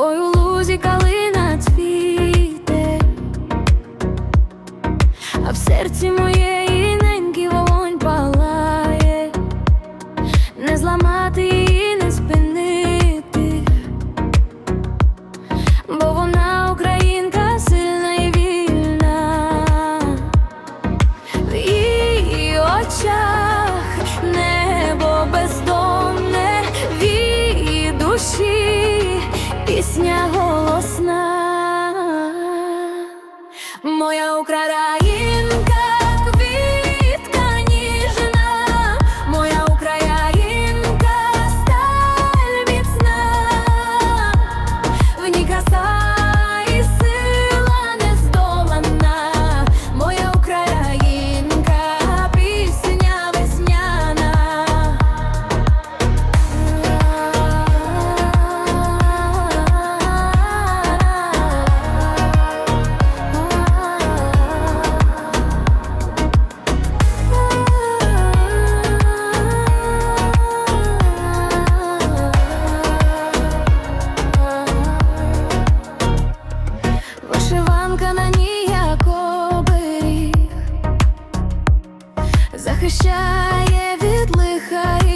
ой у лузі калина цвіте, а в серці моє. Пісня голосна. Моя Україна захищає від лиха.